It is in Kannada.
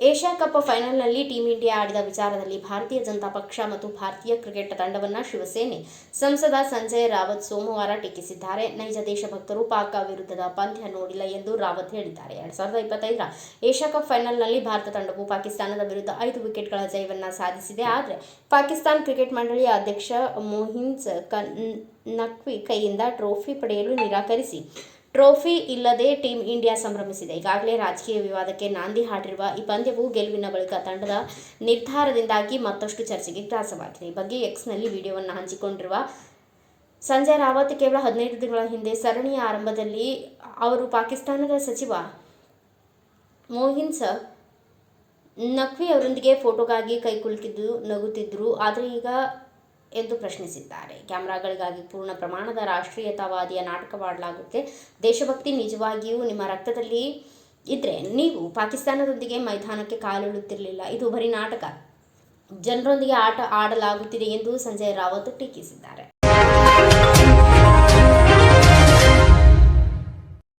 ಏಷ್ಯಾ ಕಪ್ ಫೈನಲ್ನಲ್ಲಿ ಟೀಂ ಇಂಡಿಯಾ ಆಡಿದ ವಿಚಾರದಲ್ಲಿ ಭಾರತೀಯ ಜನತಾ ಪಕ್ಷ ಮತ್ತು ಭಾರತೀಯ ಕ್ರಿಕೆಟ್ ತಂಡವನ್ನು ಶಿವಸೇನೆ ಸಂಸದ ಸಂಜಯ್ ರಾವತ್ ಸೋಮವಾರ ಟೀಕಿಸಿದ್ದಾರೆ. ನೈಜ ದೇಶಭಕ್ತರು ಪಾಕ್ ವಿರುದ್ಧದ ಪಂದ್ಯ ನೋಡಿಲ್ಲ ಎಂದು ರಾವತ್ ಹೇಳಿದ್ದಾರೆ. ಎರಡ್ ಸಾವಿರದ ಇಪ್ಪತ್ತೈದರ ಏಷ್ಯಾ ಕಪ್ ಫೈನಲ್ನಲ್ಲಿ ಭಾರತ ತಂಡವು ಪಾಕಿಸ್ತಾನದ ವಿರುದ್ಧ ಐದು ವಿಕೆಟ್ಗಳ ಜಯವನ್ನು ಸಾಧಿಸಿದೆ. ಆದರೆ ಪಾಕಿಸ್ತಾನ ಕ್ರಿಕೆಟ್ ಮಂಡಳಿಯ ಅಧ್ಯಕ್ಷ ಮೊಹಿನ್ಸ್ ಕನ್ ನಕ್ವಿ ಕೈಯಿಂದ ಟ್ರೋಫಿ ಪಡೆಯಲು ನಿರಾಕರಿಸಿ. ಟ್ರೋಫಿ ಇಲ್ಲದೆ ಟೀಂ ಇಂಡಿಯಾ ಸಂಭ್ರಮಿಸಿದೆ. ಈಗಾಗಲೇ ರಾಜಕೀಯ ವಿವಾದಕ್ಕೆ ನಾಂದಿ ಹಾಡಿರುವ ಈ ಪಂದ್ಯವು ಗೆಲುವಿನ ಬಳಿಕ ತಂಡದ ನಿರ್ಧಾರದಿಂದಾಗಿ ಮತ್ತಷ್ಟು ಚರ್ಚೆಗೆ ಗ್ರಾಸವಾಗಿದೆ. ಈ ಬಗ್ಗೆ ಎಕ್ಸ್ನಲ್ಲಿ ವಿಡಿಯೋವನ್ನು ಹಂಚಿಕೊಂಡಿರುವ ಸಂಜಯ್ ರಾವತ್ ಕೇವಲ ಹದಿನೈದು ದಿನಗಳ ಹಿಂದೆ ಸರಣಿಯ ಆರಂಭದಲ್ಲಿ ಅವರು ಪಾಕಿಸ್ತಾನದ ಸಚಿವ ಮೋಹಿನ್ಸ್ ನಖ್ವಿ ಅವರೊಂದಿಗೆ ಫೋಟೋಗಾಗಿ ಕೈಕುಲುಕಿದ್ದು ನಗುತ್ತಿದ್ದರು ಆದರೆ ಈಗ ಎಂದು ಪ್ರಶ್ನಿಸಿದ್ದಾರೆ. ಕ್ಯಾಮ್ರಾಗಳಿಗಾಗಿ ಪೂರ್ಣ ಪ್ರಮಾಣದ ರಾಷ್ಟ್ರೀಯತಾವಾದಿಯ ನಾಟಕವಾಡಲಾಗುತ್ತೆ ದೇಶಭಕ್ತಿ ನಿಜವಾಗಿಯೂ ನಿಮ್ಮ ರಕ್ತದಲ್ಲಿ ಇದ್ರೆ ನೀವು ಪಾಕಿಸ್ತಾನದೊಂದಿಗೆ ಮೈದಾನಕ್ಕೆ ಕಾಲಿಡುತ್ತಿರಲಿಲ್ಲ. ಇದು ಬರೀ ನಾಟಕ. ಜನರೊಂದಿಗೆ ಆಟ ಆಡಲಾಗುತ್ತಿದೆ ಎಂದು ಸಂಜಯ್ ರಾವತ್ ಟೀಕಿಸಿದ್ದಾರೆ.